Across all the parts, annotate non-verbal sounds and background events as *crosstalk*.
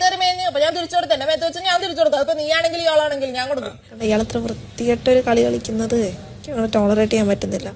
മേത്തേറി മേഞ്ഞു അപ്പൊ ഞാൻ തിരിച്ചു കൊടുത്തു. എന്നെ മേത്ത് വെച്ച് ഞാൻ തിരിച്ചു കൊടുത്തു ഇയാളാണെങ്കിൽ ഞാൻ കൊടുക്കും. വൃത്തികെട്ടൊരു കളി കളിക്കുന്നത് ടോളറേറ്റ് ചെയ്യാൻ പറ്റുന്നില്ല.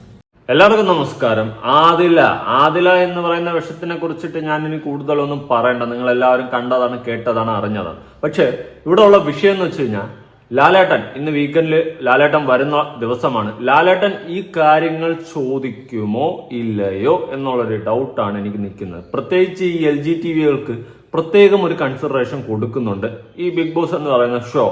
എല്ലാവർക്കും നമസ്കാരം. ആദില. ആദില എന്ന് പറയുന്ന വിഷത്തിനെ കുറിച്ചിട്ട് ഞാൻ ഇനി കൂടുതലൊന്നും പറയണ്ട. നിങ്ങൾ എല്ലാവരും കണ്ടതാണ് കേട്ടതാണ് അറിഞ്ഞതാണ്. പക്ഷെ ഇവിടെ ഉള്ള വിഷയം എന്ന് വെച്ച് കഴിഞ്ഞാൽ ലാലേട്ടൻ ഇന്ന് വീക്കെൻഡിൽ ലാലേട്ടൻ വരുന്ന ദിവസമാണ്. ലാലേട്ടൻ ഈ കാര്യങ്ങൾ ചോദിക്കുമോ ഇല്ലയോ എന്നുള്ളൊരു ഡൗട്ടാണ് എനിക്ക് നിൽക്കുന്നത്. പ്രത്യേകിച്ച് ഈ എൽ ജി ടി വികൾക്ക് പ്രത്യേകം ഒരു കൺസിഡറേഷൻ കൊടുക്കുന്നുണ്ട്. ഈ ബിഗ് ബോസ് എന്ന് പറയുന്ന ഷോ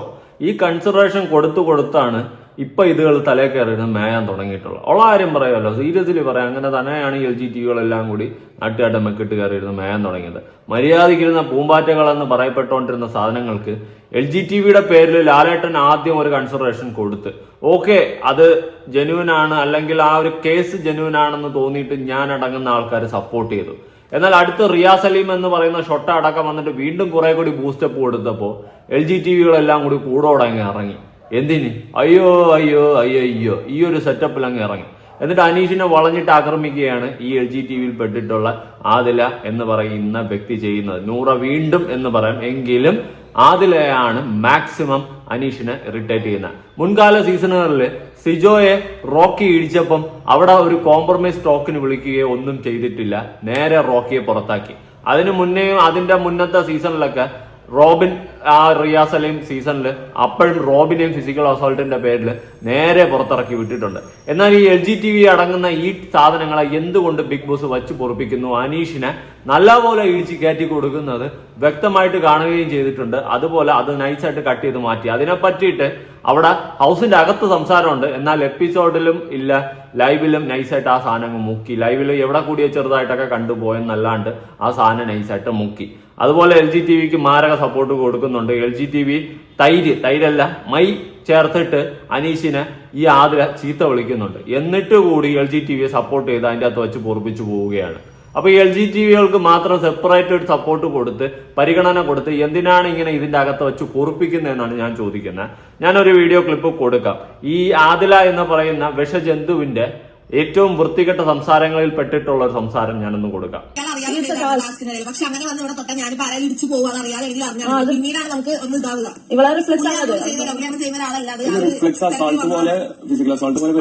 ഈ കൺസിഡറേഷൻ കൊടുത്തു കൊടുത്താണ് ഇപ്പൊ ഇതുകൾ തലേ കയറിയിരുന്ന് മേയാൻ തുടങ്ങിയിട്ടുള്ളത്. ഉള്ള ആരും പറയുമല്ലോ സീരിയസ്ലി പറയാം. അങ്ങനെ തന്നെയാണ് എൽ ജി ടി വികളെല്ലാം കൂടി നാട്ടുകാരുടെ മെക്കിട്ട് കയറിയിരുന്ന് മേയാൻ തുടങ്ങിയത്. മര്യാദയ്ക്കിരുന്ന പൂമ്പാറ്റകളെന്ന് പറയപ്പെട്ടുകൊണ്ടിരുന്ന സാധനങ്ങൾക്ക് എൽ ജി ടി വിയുടെ പേരിൽ ലാലേട്ടൻ ആദ്യം ഒരു കൺസിഡറേഷൻ കൊടുത്ത് ഓക്കെ അത് ജനുവിനാണ് അല്ലെങ്കിൽ ആ ഒരു കേസ് ജനുവിനാണെന്ന് തോന്നിയിട്ട് ഞാൻ അടങ്ങുന്ന ആൾക്കാർ സപ്പോർട്ട് ചെയ്തു. എന്നാൽ അടുത്ത് റിയാസ് സലീം എന്ന് പറയുന്ന ഷൊട്ട അടക്കം വന്നിട്ട് വീണ്ടും കുറെ കൂടി ബൂസ്റ്റപ്പ് കൊടുത്തപ്പോൾ എൽ ജി ടി വികളെല്ലാം കൂടി കൂടോടെ അങ്ങ് ഇറങ്ങി. എന്തിന്? അയ്യോ അയ്യോ അയ്യോ അയ്യോ. ഈ ഒരു സെറ്റപ്പിൽ അങ്ങ് ഇറങ്ങി. എന്നിട്ട് അനീഷിനെ വളഞ്ഞിട്ട് ആക്രമിക്കുകയാണ് ഈ എൽ ജി ടി വിയിൽ പെട്ടിട്ടുള്ള ആദില എന്ന് പറയുന്ന വ്യക്തി ചെയ്യുന്നത്. നൂറ വീണ്ടും എന്ന് പറയാം. എങ്കിലും ആദിലയാണ് മാക്സിമം അനീഷിനെ ഇറിറ്റേറ്റ് ചെയ്യുന്നത്. മുൻകാല സീസണുകളിൽ സിജോയെ റോക്കി ഇടിച്ചപ്പം അവിടെ ഒരു കോംപ്രമൈസ് ടോക്കിന് വിളിക്കുകയോ ഒന്നും ചെയ്തിട്ടില്ല. നേരെ റോക്കിയെ പുറത്താക്കി. അതിനു മുന്നേയും അതിന്റെ മുന്നത്തെ സീസണിലൊക്കെ റോബിൻ ആ റിയാസ് അലീം സീസണിൽ അപ്പോഴും റോബിനെയും ഫിസിക്കൽ അസോൾട്ടിന്റെ പേരിൽ നേരെ പുറത്തിറക്കി വിട്ടിട്ടുണ്ട്. എന്നാൽ ഈ എൽ ജി ടി വി അടങ്ങുന്ന ഈ സാധനങ്ങളെ എന്തുകൊണ്ട് ബിഗ് ബോസ് വച്ച് പൊറപ്പിക്കുന്നു? അനീഷിനെ നല്ലപോലെ ഇടിച്ച് കയറ്റി കൊടുക്കുന്നത് വ്യക്തമായിട്ട് കാണുകയും ചെയ്തിട്ടുണ്ട്. അതുപോലെ അത് നൈസായിട്ട് കട്ട് ചെയ്ത് മാറ്റി. അതിനെ പറ്റിയിട്ട് അവിടെ ഹൗസിന്റെ അകത്ത് സംസാരമുണ്ട്. എന്നാൽ എപ്പിസോഡിലും ഇല്ല ലൈവിലും നൈസായിട്ട് ആ സാധനം മുക്കി. ലൈവിൽ എവിടെ കൂടിയ ചെറുതായിട്ടൊക്കെ കണ്ടുപോയെന്നല്ലാണ്ട് ആ സാധനം നൈസായിട്ട് മുക്കി. അതുപോലെ എൽ ജി ടി വിക്ക് മാരക സപ്പോർട്ട് കൊടുക്കുന്നുണ്ട്. എൽ ജി ടി വി തൈര് തൈരല്ല മൈ ചേർത്തിട്ട് അനീഷിനെ ഈ ആതിര ചീത്ത വിളിക്കുന്നുണ്ട്. എന്നിട്ട് കൂടി എൽ ജി ടി വിയെ സപ്പോർട്ട് ചെയ്ത് അതിന്റെ അകത്ത് വെച്ച് പൊറപ്പിച്ചു പോവുകയാണ്. അപ്പോൾ എൽ ജി ടി വികൾക്ക് മാത്രം സെപ്പറേറ്റ് സെപ്പറേറ്റഡ് സപ്പോർട്ട് കൊടുത്ത് പരിഗണന കൊടുത്ത് എന്തിനാണ് ഇങ്ങനെ ഇതിന്റെ അകത്ത് വെച്ച് കുറിപ്പിക്കുന്നതെന്നാണ് ഞാൻ ചോദിക്കുന്നത്. ഞാനൊരു വീഡിയോ ക്ലിപ്പ് കൊടുക്കാം. ഈ ആദില എന്ന് പറയുന്ന വിഷജന്തുവിന്റെ ഏറ്റവും വൃത്തികെട്ട സംസാരങ്ങളിൽ പെട്ടിട്ടുള്ള ഒരു സംസാരം ഞാനൊന്ന് കൊടുക്കാം. പക്ഷെ അങ്ങനെ വന്ന് ഇവിടെ തൊട്ട ഇടിച്ചു പോവാന്ന് അറിയാതെ എനിക്ക് അറിഞ്ഞാൽ പിന്നീടാണ് നമുക്ക് ഒന്ന് ഇതാവുക. ഇവളെ റിഫ്ലക്സ് റിഫ്ലെക്സ് അസോൾട്ട് പോലെ ഫിസിക്കൽ അസോൾട്ട് പോലെ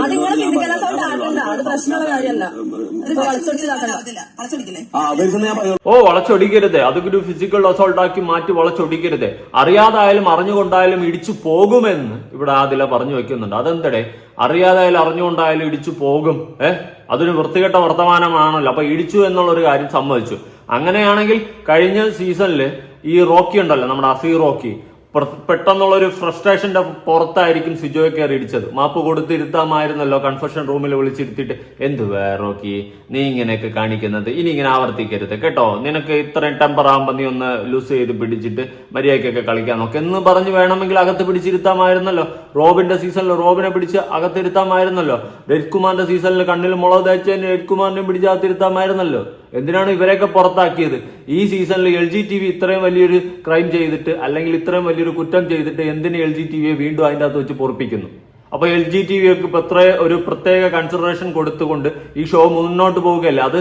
ഓ വളച്ചൊടിക്കരുത്. അതൊരു ഫിസിക്കൽ അസോൾട്ട് ആക്കി മാറ്റി വളച്ചൊടിക്കരുത്. അറിയാതായാലും അറിഞ്ഞുകൊണ്ടായാലും ഇടിച്ചു പോകുമെന്ന് ഇവിടെ ആദില പറഞ്ഞു വെക്കുന്നുണ്ട്. അതെന്തടേ? അറിയാതായാലും അറിഞ്ഞുകൊണ്ടായാലും ഇടിച്ചു പോകും. ഏഹ് അതൊരു വൃത്തികെട്ട വർത്തമാനമാണല്ലോ. അപ്പൊ ഇടിച്ചു എന്നുള്ള ഒരു കാര്യം സമ്മതിച്ചു. അങ്ങനെയാണെങ്കിൽ കഴിഞ്ഞ സീസണിൽ ഈ റോക്കി ഉണ്ടല്ലോ നമ്മുടെ അസീർ റോക്കി. പ്ര- പെട്ടെന്നുള്ള ഒരു ഫ്രസ്ട്രേഷന്റെ പുറത്തായിരിക്കും സിജോയെ കയറി ഇടിച്ചത്. മാപ്പ് കൊടുത്തിരുത്താമായിരുന്നല്ലോ കൺഫെഷൻ റൂമിൽ വിളിച്ചിരുത്തിയിട്ട്. എന്ത് വേറോക്കി നീ ഇങ്ങനെയൊക്കെ കാണിക്കുന്നത്. ഇനി ഇങ്ങനെ ആവർത്തിക്കരുത് കേട്ടോ. നിനക്ക് ഇത്രയും ടെമ്പർ ആകുമ്പോൾ നീ ഒന്ന് ലൂസ് ചെയ്ത് പിടിച്ചിട്ട് മര്യാദയ്ക്കൊക്കെ കളിക്കാൻ നോക്ക്. എന്ന് പറഞ്ഞ് വേണമെങ്കിൽ അകത്ത് പിടിച്ചിരുത്താമായിരുന്നല്ലോ. റോബിന്റെ സീസണിൽ റോബിനെ പിടിച്ച് അകത്തിരുത്താമായിരുന്നല്ലോ. രജികുമാറിന്റെ സീസണിൽ കണ്ണിൽ മുളക് തേച്ചതിന് രജികുമാറിനെ പിടിച്ച് അകത്തിരുത്താമായിരുന്നല്ലോ. എന്തിനാണ് ഇവരെയൊക്കെ പുറത്താക്കിയത്? ഈ സീസണിൽ എൽ ജി ടി വി ഇത്രയും വലിയൊരു ക്രൈം ചെയ്തിട്ട് അല്ലെങ്കിൽ ഇത്രയും വലിയൊരു കുറ്റം ചെയ്തിട്ട് എന്തിന് എൽ ജി ടി വിയെ വീണ്ടും അതിന്റെ അകത്ത് വെച്ച് പൊറപ്പിക്കുന്നു? അപ്പോൾ എൽ ജി ടി വിയൊക്കെ ഇപ്പൊ ഇത്ര ഒരു പ്രത്യേക കൺസിഡറേഷൻ കൊടുത്തുകൊണ്ട് ഈ ഷോ മുന്നോട്ട് പോവുകയല്ല? അത്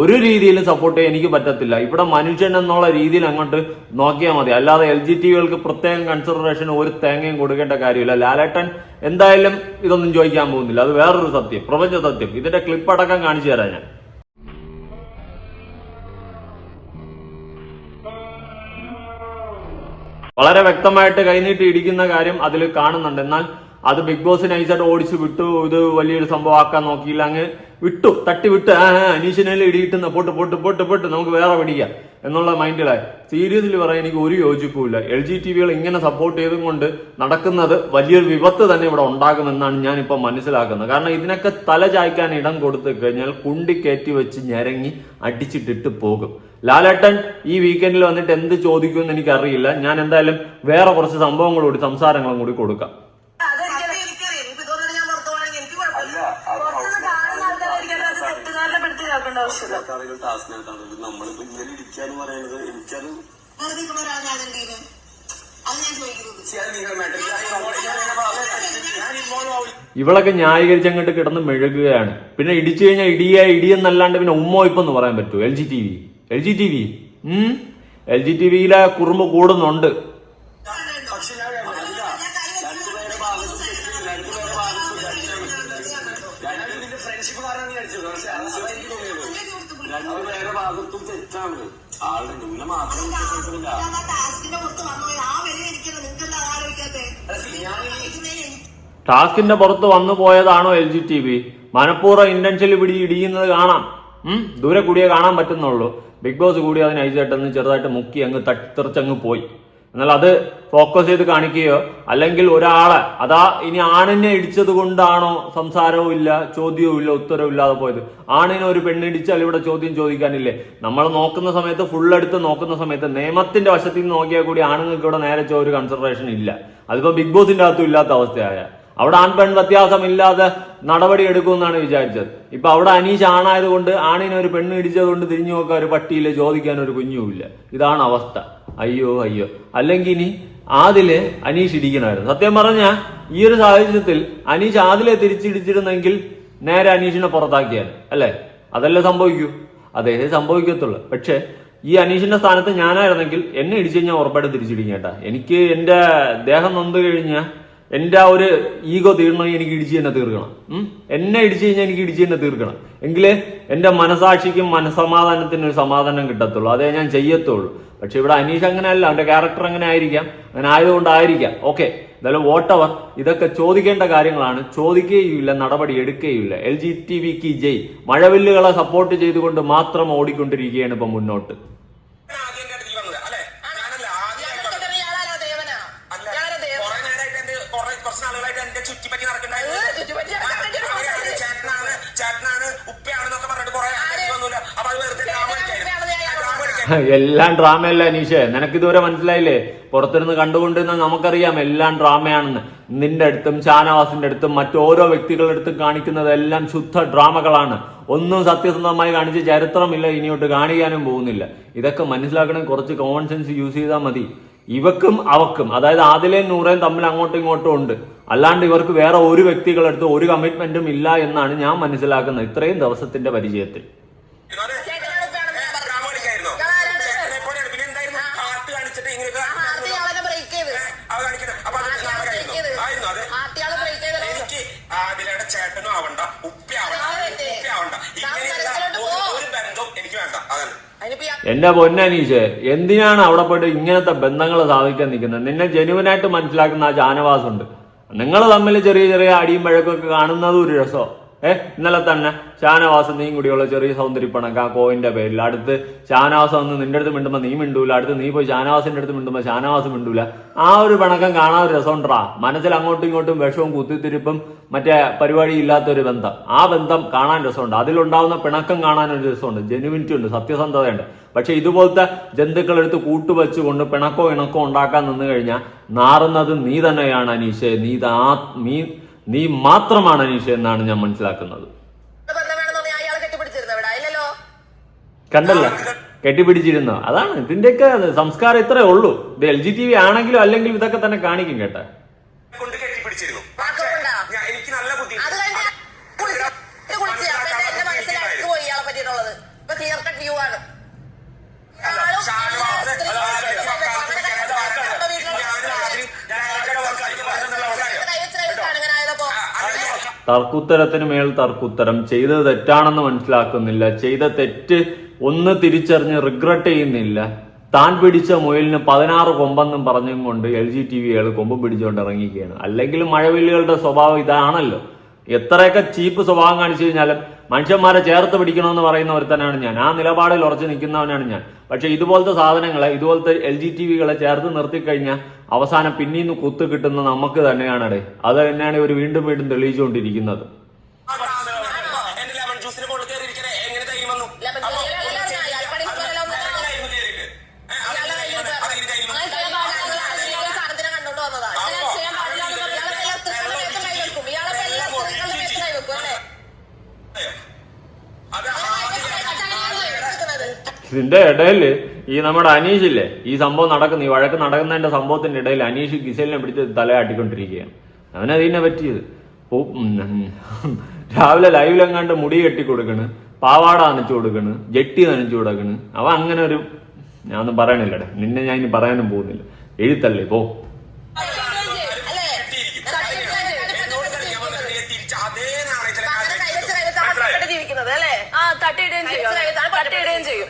ഒരു രീതിയിലും സപ്പോർട്ട് ചെയ്യാൻ എനിക്ക് പറ്റത്തില്ല. ഇവിടെ മനുഷ്യൻ എന്നുള്ള രീതിയിൽ അങ്ങോട്ട് നോക്കിയാൽ മതി. അല്ലാതെ എൽ ജി ടി വികൾക്ക് പ്രത്യേകം കൺസിഡറേഷൻ ഒരു തേങ്ങയും കൊടുക്കേണ്ട കാര്യമില്ല. ലാലേട്ടൻ എന്തായാലും ഇതൊന്നും ചോദിക്കാൻ പോകുന്നില്ല. അത് വേറൊരു സത്യം. പ്രപഞ്ച സത്യം. ഇതിന്റെ ക്ലിപ്പ് അടക്കം കാണിച്ചു തരാം ഞാൻ. വളരെ വ്യക്തമായിട്ട് കൈനീട്ടി ഇടിക്കുന്ന കാര്യം അതിൽ കാണുന്നുണ്ട്. എന്നാൽ അത് ബിഗ് ബോസ് നൈസായിട്ട് ഓടിച്ച് വിട്ടു. ഇത് വലിയൊരു സംഭവം ആക്കാൻ നോക്കിയില്ല. അങ്ങ് വിട്ടു തട്ടി വിട്ട്. ആ അനീഷിനെ ഇടിയിട്ടുന്ന. പൊട്ട് പൊട്ട് പൊട്ട് പൊട്ട്. നമുക്ക് വേറെ പിടിക്കാം. എന്നുള്ള മൈൻഡിലായി. സീരിയസ്ലി പറയാൻ എനിക്ക് ഒരു യോജിപ്പുമില്ല. എൽ ജി ടി വികൾ ഇങ്ങനെ സപ്പോർട്ട് ചെയ്തും കൊണ്ട് നടക്കുന്നത് വലിയൊരു വിപത്ത് തന്നെ ഇവിടെ ഉണ്ടാകുമെന്നാണ് ഇപ്പൊ മനസ്സിലാക്കുന്നത്. കാരണം ഇതിനൊക്കെ തല ചായ്ക്കാൻ ഇടം കൊടുത്തു കഴിഞ്ഞാൽ കുണ്ടി കയറ്റി വെച്ച് ഞരങ്ങി അടിച്ചിട്ടിട്ട് പോകും. ലാലേട്ടൻ ഈ വീക്കെൻഡിൽ വന്നിട്ട് എന്ത് ചോദിക്കുമെന്ന് എനിക്കറിയില്ല. ഞാൻ എന്തായാലും വേറെ കുറച്ച് സംഭവങ്ങളും കൂടി സംസാരങ്ങളും കൂടി കൊടുക്കാം. കേൾക്കേണ്ട ആവശ്യമില്ല. നമ്മളിപ്പോ ഇങ്ങനെ ഇരിക്കാന്ന് പറയുന്നത് എനിക്കത് വെറുതെ അത് ഞാൻ ചോദിക്കുന്നത് ഇവളൊക്കെ ന്യായീകരിച്ച് അങ്ങോട്ട് കിടന്ന് മെഴുകുകയാണ്. പിന്നെ ഇടിച്ചു കഴിഞ്ഞാൽ ഇടിയ ഇടിയെന്നല്ലാണ്ട് പിന്നെ ഉമ്മോ ഇപ്പൊ എന്ന് പറയാൻ പറ്റുമോ? L G T V. L G T V. L G T വിയിലെ കുറുമ്പ് കൂടുന്നുണ്ട്. തെറ്റാണ് ആളുടെ നിന്നെ മാത്രം കുറ്റപ്പെടുത്തുന്നില്ല ടാസ്കിന്റെ പുറത്ത് വന്നു പോയതാണോ എൽ ജി ടി വി? മനഃപൂർവം ഇന്റൻഷ്യലി പിടി ഇടിയുന്നത് കാണാം. ഉം? ദൂരെ കൂടിയേ കാണാൻ പറ്റുന്നുള്ളൂ. ബിഗ് ബോസ് കൂടി അതിന് ഐസായിട്ടൊന്ന് ചെറുതായിട്ട് മുക്കി അങ്ങ് തട്ടിത്തെറിച്ചങ്ങ് പോയി. എന്നാൽ അത് ഫോക്കസ് ചെയ്ത് കാണിക്കുകയോ അല്ലെങ്കിൽ ഒരാളെ അതാ ഇനി ആണിനെ ഇടിച്ചത് കൊണ്ടാണോ സംസാരവും ഇല്ല ചോദ്യവും ഇല്ല ഉത്തരവും ഇല്ലാതെ പോയത്? ആണിനെ ഒരു പെണ്ണിടിച്ചാൽ ഇവിടെ ചോദ്യം ചോദിക്കാനില്ലേ? നമ്മൾ നോക്കുന്ന സമയത്ത് ഫുൾ എടുത്ത് നോക്കുന്ന സമയത്ത് നിയമത്തിന്റെ വശത്തിൽ നിന്ന് നോക്കിയാൽ കൂടി ആണുങ്ങൾക്ക് ഇവിടെ നേരെ ഒരു കൺസിഡറേഷൻ ഇല്ല. അതിപ്പോ ബിഗ് ബോസിന്റെ അകത്തും ഇല്ലാത്ത അവസ്ഥയായ. അവിടെ ആൺ പെൺ വ്യത്യാസമില്ലാതെ നടപടി എടുക്കുമെന്നാണ് വിചാരിച്ചത്. ഇപ്പൊ അവിടെ അനീഷ് ആണായതുകൊണ്ട് ആണിനെ ഒരു പെണ്ണ് ഇടിച്ചത് കൊണ്ട് തിരിഞ്ഞു നോക്കാൻ ഒരു പട്ടിയില്ല ചോദിക്കാൻ ഒരു കുഞ്ഞുമില്ല ഇതാണ് അവസ്ഥ. അയ്യോ അയ്യോ. അല്ലെങ്കിൽ ഇനി ആദിൽ അനീഷ് ഇടിക്കണമായിരുന്നു. സത്യം പറഞ്ഞ ഈ ഒരു സാഹചര്യത്തിൽ അനീഷ് ആദിലെ തിരിച്ചിടിച്ചിരുന്നെങ്കിൽ നേരെ അനീഷിനെ പുറത്താക്കിയാൽ അല്ലേ? അതല്ലേ സംഭവിക്കൂ? അതേ സംഭവിക്കത്തുള്ളൂ. പക്ഷെ ഈ അനീഷിന്റെ സ്ഥാനത്ത് ഞാനായിരുന്നെങ്കിൽ എന്നെ ഇടിച്ചു കഴിഞ്ഞാൽ ഉറപ്പായിട്ട് തിരിച്ചിടിക്കും കേട്ടാ എനിക്ക് എന്റെ ദേഹം നൊന്ത് കഴിഞ്ഞാൽ എന്റെ ആ ഒരു ഈഗോ തീർണമെങ്കിൽ എനിക്ക് ഇടിച്ചു തന്നെ തീർക്കണം. എന്നെ ഇടിച്ചു കഴിഞ്ഞാൽ എനിക്ക് ഇടിച്ചു തന്നെ തീർക്കണം. എങ്കിലേ എന്റെ മനസാക്ഷിക്കും മനസമാധാനത്തിനും ഒരു സമാധാനം കിട്ടത്തുള്ളൂ. അതേ ഞാൻ ചെയ്യത്തുള്ളൂ. പക്ഷെ ഇവിടെ അനീഷ് അങ്ങനെ അല്ല അവന്റെ ക്യാരക്ടർ അങ്ങനെ ആയിരിക്കാം. അങ്ങനെ ആയതുകൊണ്ടായിരിക്കാം. ഓക്കെ എന്തായാലും വോട്ടവർ ഇതൊക്കെ ചോദിക്കേണ്ട കാര്യങ്ങളാണ്. ചോദിക്കുകയുമില്ല നടപടി എടുക്കുകയുമില്ല. എൽ ജി ടി വിക്ക് ജയ്. മഴവില്ലുകളെ സപ്പോർട്ട് ചെയ്തുകൊണ്ട് മാത്രം ഓടിക്കൊണ്ടിരിക്കുകയാണ് ഇപ്പൊ മുന്നോട്ട് ആദ്യം എന്റെ അടുത്തേക്ക് വന്നത് അല്ലേ ഞാനല്ല ആദ്യം ഞാൻ ഇയാളെ വന്നത്. ഇയാളാണോ ദേവനാ അല്ല ഇയാളെ ദേവൻ കുറെ നേരമായിട്ട് എന്റെ കുറെ കുറച്ച് ആളുകളായിട്ട് എന്റെ ചുറ്റിപ്പറ്റി നടക്കണ്ടായിരുന്നു. ചേട്ടനാണ് ചേട്ടനാണ് ഉപ്പയാണെന്നൊക്കെ പറഞ്ഞിട്ട് കുറെ വന്നില്ല അപ്പൊ അത് വെറുതെ *laughs* എല്ലാം ഡ്രാമയല്ല അനീഷേ? നിനക്ക് ഇതുവരെ മനസ്സിലായില്ലേ? പുറത്തിരുന്ന് കണ്ടുകൊണ്ടിരുന്ന നമുക്കറിയാം എല്ലാം ഡ്രാമയാണെന്ന് നിന്റെ അടുത്തും ഷാനവാസിന്റെ അടുത്തും മറ്റോരോ വ്യക്തികളുടെ അടുത്തും കാണിക്കുന്നത് എല്ലാം ശുദ്ധ ഡ്രാമകളാണ് ഒന്നും സത്യസന്ധമായി കാണിച്ച് ചരിത്രമില്ല ഇനിയോട്ട് കാണിക്കാനും പോകുന്നില്ല. ഇതൊക്കെ മനസ്സിലാക്കണമെങ്കിൽ കുറച്ച് കോമൺ സെൻസ് യൂസ് ചെയ്താൽ മതി. ഇവക്കും അവക്കും അതായത് ആദിലേയും നൂറേയും തമ്മിൽ അങ്ങോട്ടും ഇങ്ങോട്ടും ഉണ്ട് അല്ലാണ്ട് ഇവർക്ക് വേറെ ഒരു വ്യക്തികളെടുത്ത് ഒരു കമ്മിറ്റ്മെന്റും ഇല്ല എന്നാണ് ഞാൻ മനസ്സിലാക്കുന്നത് ഇത്രയും ദിവസത്തിന്റെ പരിചയത്തിൽ ഉപ്പയാണെന്ന് ഞാൻ പറഞ്ഞു. ഡ്രാമ കളിക്കായിരുന്നോ ഇയാളാരാണ്? ചേട്ടനെ പോലെയാണ് പിന്നെ എന്തായിരുന്നു ഹാർട്ട് കാണിച്ചിട്ട് ഇങ്ങനെയൊക്കെ ആ, ആർത്തി ഇയാളെ break ചെയ്ത്. അത് കാണിക്കുന്നത് അപ്പൊ അത് ആർത്തി ഇയാളെ break നാടകമായിരുന്നു ചെയ്ത്. ആയിരുന്നു അത് ആർത്തി ഇയാളെ break ചെയ്തല്ലോ. എനിക്ക് ആദിലയുടെ ചേട്ടനും ആവണ്ട ഉപ്പയാവണ്ട അതെ. ഉപ്പയാവണ്ട ഇങ്ങനെയുള്ള താൻ ഒരു- പോ. ഒരു ബന്ധവും എനിക്ക് വേണ്ട അതല്ല അതിനിപ്പോ ഇയാൾ എന്റെ പൊന്നനീഷ് എന്തിനാണ് അവിടെ പോയിട്ട് ഇങ്ങനത്തെ ബന്ധങ്ങൾ സാധിക്കാൻ നിൽക്കുന്നത്? നിന്നെ ജനുവനായിട്ട് മനസ്സിലാക്കുന്ന ആ ജാനവാസുണ്ട്. നിങ്ങൾ തമ്മിൽ ചെറിയ ചെറിയ അടിയും വഴക്കൊക്കെ കാണുന്നതും ഒരു രസമോ. ഏഹ് ഇന്നലെ തന്നെ ഷാനവാസ് നീയും കൂടിയുള്ള ചെറിയ സൗന്ദര്യപ്പണക്ക് ആ കോയിന്റെ പേരിൽ. അടുത്ത് ഷാനവാസ് വന്ന് നിന്റെ അടുത്ത് മിണ്ടുമ്പോ നീ മിണ്ടൂല അടുത്ത് നീ പോയി ഷാനവാസിന്റെ അടുത്ത് മിണ്ടുമ്പോ ഷാനവാസ് മിണ്ടൂല. ആ ഒരു പിണക്കം കാണാൻ ഒരു രസമുണ്ടാ മനസ്സിൽ അങ്ങോട്ടും ഇങ്ങോട്ടും വിഷവും കുത്തിത്തിരിപ്പും മറ്റേ പരിപാടി ഇല്ലാത്തൊരു ബന്ധം. ആ ബന്ധം കാണാൻ രസമുണ്ട്. അതിലുണ്ടാവുന്ന പിണക്കം കാണാൻ ഒരു രസമുണ്ട്. ജെനുവിനിറ്റി ഉണ്ട് സത്യസന്ധതയുണ്ട്. പക്ഷെ ഇതുപോലത്തെ ജന്തുക്കളെടുത്ത് കൂട്ടുവച്ചുകൊണ്ട് പിണക്കോ ഇണക്കോ ഉണ്ടാക്കാൻ നിന്ന് കഴിഞ്ഞാൽ നാറുന്നത് നീ തന്നെയാണ് അനീഷെ. നീ താ നീ നീ മാത്രമാണ് അനീഷ എന്നാണ് ഞാൻ മനസ്സിലാക്കുന്നത്. കണ്ടല്ല? കെട്ടിപ്പിടിച്ചിരുന്ന? അതാണ്. ഇതിന്റെയൊക്കെ സംസ്കാരം ഇത്രേ ഉള്ളൂ. ഇത് എൽ ജി ടി വി ആണെങ്കിലും അല്ലെങ്കിലും ഇതൊക്കെ തന്നെ കാണിക്കും കേട്ടെ കൊണ്ട് കെട്ടിപ്പിടിച്ചിരുന്നു വാക്കുകൊണ്ടാ? ഞാൻ- എനിക്ക് നല്ല ബുദ്ധി അത് കഴിഞ്ഞ് കുളിച്ച് കുളിച്ച് അപ്പൊ എന്റെ- എന്റെ മനസ്സിലാക്കി പോയി ഇയാളെ പറ്റിയിട്ടുള്ളത് ഇപ്പൊ ക്ലിയർ കട്ട് വ്യൂ ആണ് ഇയാളും ഷാനവാസ് എല്ലാ സ്ത്രീകളും അതായത് വക്കാലത്ത് നിൽക്കാനായിട്ട് വാക്കാണ്. നമ്മുടെ വീട്ടിലുള്ള ഞാനും ആദ്യം ഞാനൊക്കെ സംസാരിക്കുമ്പോൾ കാര്യം കൈവച്ചിട്ടാണ് ഇങ്ങനെ ആയതപ്പോ തർക്കുത്തരത്തിന് മേൽ തർക്കുത്തരം. ചെയ്തത് തെറ്റാണെന്ന് മനസ്സിലാക്കുന്നില്ല. ചെയ്ത തെറ്റ് ഒന്ന് തിരിച്ചറിഞ്ഞ് റിഗ്രറ്റ് ചെയ്യുന്നില്ല. താൻ പിടിച്ച മുയലിന് പതിനാറ് കൊമ്പെന്നും പറഞ്ഞും കൊണ്ട് എൽ ജി ടി വികൾ കൊമ്പ് പിടിച്ചുകൊണ്ട് ഇറങ്ങിക്കുകയാണ് അല്ലെങ്കിൽ മഴവില്ലുകളുടെ സ്വഭാവം ഇതാണല്ലോ. എത്രയൊക്കെ ചീപ്പ് സ്വഭാവം കാണിച്ചു കഴിഞ്ഞാലും മനുഷ്യന്മാരെ ചേർത്ത് പിടിക്കണമെന്ന് പറയുന്ന ഒരുത്തനാണ് ഞാൻ. ആ നിലപാടിൽ ഉറച്ചു നിൽക്കുന്നവനാണ് ഞാൻ. പക്ഷെ ഇതുപോലത്തെ സാധനങ്ങളെ ഇതുപോലത്തെ എൽ ജി ടി വികളെ ചേർത്ത് നിർത്തിക്കഴിഞ്ഞാൽ അവസാനം പിന്നീന്ന് കുത്തു കിട്ടുന്ന നമുക്ക് തന്നെയാണ് അത് തന്നെയാണ് ഇവർ വീണ്ടും വീണ്ടും തെളിയിച്ചുകൊണ്ടിരിക്കുന്നത് എന്റെ ലെമൺ ജ്യൂസിന് കൊണ്ട് കയറിയിരിക്കണേ എങ്ങനെ ധൈര്യം വന്നു ലെമൺ അപ്പൊ ജ്യൂസിന് ഒന്നും ലെമൺ ചെയ്യില്ല. അയാൾ പണിക്ക് അത് പോയാലോ ഒന്നും അതായിരുന്നു കയറിയിട്ട്. ഏ, അതെങ്ങനെ ധൈര്യം വന്നു? അതെങ്ങനെ ധൈര്യം വന്നു? അങ്ങനെ ചെയ്യാൻ പാടില്ല എന്ന് സാധനത്തിനെ കണ്ടോണ്ട് വന്നതാ ഇങ്ങനെ ചെയ്യാൻ പാടില്ല എന്ന് പറഞ്ഞാൽ ഇയാളെ എല്ലാ സ്ത്രീകളുടെ മേത്തും കൈ വെക്കും ഇയാളെ എല്ലാ സ്ത്രീകളുടെ മേത്തും കൈ വെക്കും അല്ലേ അത് ആദ്യം ഇതിന്റെ ഇടയിൽ ഈ നമ്മുടെ അനീഷില്ലേ ഈ സംഭവം നടക്കുന്ന ഈ വഴക്ക് നടക്കുന്നതിന്റെ സംഭവത്തിന്റെ ഇടയിൽ അനീഷ് ഗിസലിനെ പിടിച്ച് തലയാട്ടിക്കൊണ്ടിരിക്കുകയാണ് പറ്റിയത് അതിനെ പറ്റിയത്. രാവിലെ ലൈവിലെങ്ങാണ്ട് മുടി കെട്ടി കൊടുക്കണ് പാവാട നനച്ചു കൊടുക്കണ് ജെട്ടി നനച്ചു കൊടുക്കണ്. അവ അങ്ങനെ ഒരു ഞാൻ ഒന്നും പറയണില്ലേ നിന്നെ ഞാൻ ഇനി പറയാനും പോകുന്നില്ല. എഴുത്തല്ലേ പോ. തട്ടിയിടുകയും ചെയ്യും. തട്ടിയിടുകയും ചെയ്യും.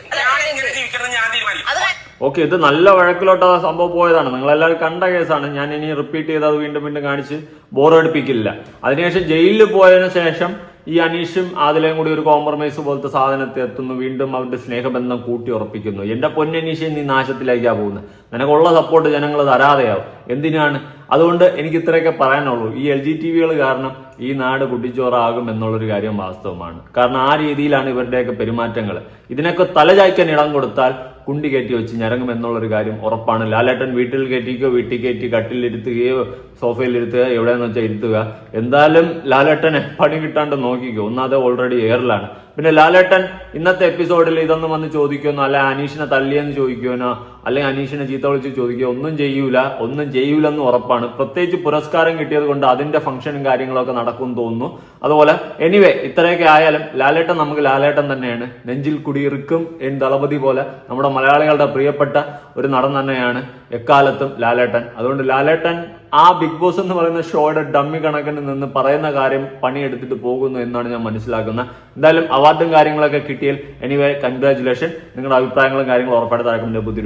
ഓക്കെ ഇത് നല്ല വഴക്കിലോട്ട് ആ സംഭവം പോയതാണ്. നിങ്ങളെല്ലാവരും കണ്ട കേസാണ്. ഞാൻ ഇനി റിപ്പീറ്റ് ചെയ്ത് അത് വീണ്ടും വീണ്ടും കാണിച്ച് ബോറടിപ്പിക്കില്ല അതിനുശേഷം ജയിലിൽ പോയതിനു ശേഷം ഈ അനീഷും അതിലേയും കൂടി ഒരു കോംപ്രമൈസ് പോലത്തെ സാധനത്തെ എത്തുന്നു. വീണ്ടും അവരുടെ സ്നേഹബന്ധം കൂട്ടി ഉറപ്പിക്കുന്നു. എന്റെ പൊന്നനീഷ് നീ നാശത്തിലേക്കാ പോകുന്നത്. നിനക്കുള്ള സപ്പോർട്ട് ജനങ്ങൾ തരാതെയാവും. എന്തിനാണ് അതുകൊണ്ട് എനിക്ക് ഇത്രയൊക്കെ പറയാനുള്ളൂ. ഈ എൽ ജി ടി വികൾ കാരണം ഈ നാട് കുട്ടിച്ചോറാകും എന്നുള്ളൊരു കാര്യം വാസ്തവമാണ്. കാരണം ആ രീതിയിലാണ് ഇവരുടെയൊക്കെ പെരുമാറ്റങ്ങൾ ഇതിനൊക്കെ തലചായ്ക്കാൻ ഇടം കൊടുത്താൽ കുണ്ടി കയറ്റി വെച്ച് ഞരങ്ങും എന്നുള്ളൊരു കാര്യം ഉറപ്പാണ്. ലാലേട്ടൻ വീട്ടിൽ കയറ്റിക്കോ വീട്ടിൽ കയറ്റി കട്ടിലിരുത്തുകയോ സോഫയിലിരുത്തുക എവിടെയെന്ന് വെച്ചാൽ ഇരുത്തുക. എന്തായാലും ലാലേട്ടനെ പണി കിട്ടാണ്ട് നോക്കിക്കോ. ഒന്നാതെ ഓൾറെഡി എയറിലാണ് പിന്നെ ലാലേട്ടൻ ഇന്നത്തെ എപ്പിസോഡിൽ ഇതൊന്നും വന്ന് ചോദിക്കുമെന്നോ അല്ലെ അനീഷിനെ തല്ലിയെന്ന് ചോദിക്കുമെന്നോ അല്ലെങ്കിൽ അനീഷിനെ ചീത്ത വിളിച്ച് ചോദിക്കുക ഒന്നും ചെയ്യൂല ഒന്നും ചെയ്യൂലെന്ന് ഉറപ്പാണ്. പ്രത്യേകിച്ച് പുരസ്കാരം കിട്ടിയത് കൊണ്ട് അതിന്റെ ഫംഗ്ഷനും കാര്യങ്ങളൊക്കെ നടക്കും തോന്നുന്നു. അതുപോലെ എനിവേ ഇത്രയൊക്കെ ആയാലും ലാലേട്ടൻ നമുക്ക് ലാലേട്ടൻ തന്നെയാണ്. നെഞ്ചിൽ കുടിയിറുക്കും എൻ ദളപതി പോലെ നമ്മുടെ മലയാളികളുടെ പ്രിയപ്പെട്ട ഒരു നടൻ തന്നെയാണ് എക്കാലത്തും ലാലേട്ടൻ. അതുകൊണ്ട് ലാലേട്ടൻ ആ ബിഗ് ബോസ് എന്ന് പറയുന്ന ഷോയുടെ ഡമ്മി കണക്കിന് നിന്ന് പറയുന്ന കാര്യം പണിയെടുത്തിട്ട് പോകുന്നു എന്നാണ് ഞാൻ മനസ്സിലാക്കുന്നത്. എന്തായാലും അവാർഡും കാര്യങ്ങളൊക്കെ കിട്ടിയാൽ എനിവേ കൺഗ്രാചുലേഷൻ നിങ്ങളുടെ അഭിപ്രായങ്ങളും കാര്യങ്ങളും ഉറപ്പായിട്ട് താഴെ പുതിയ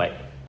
ബൈ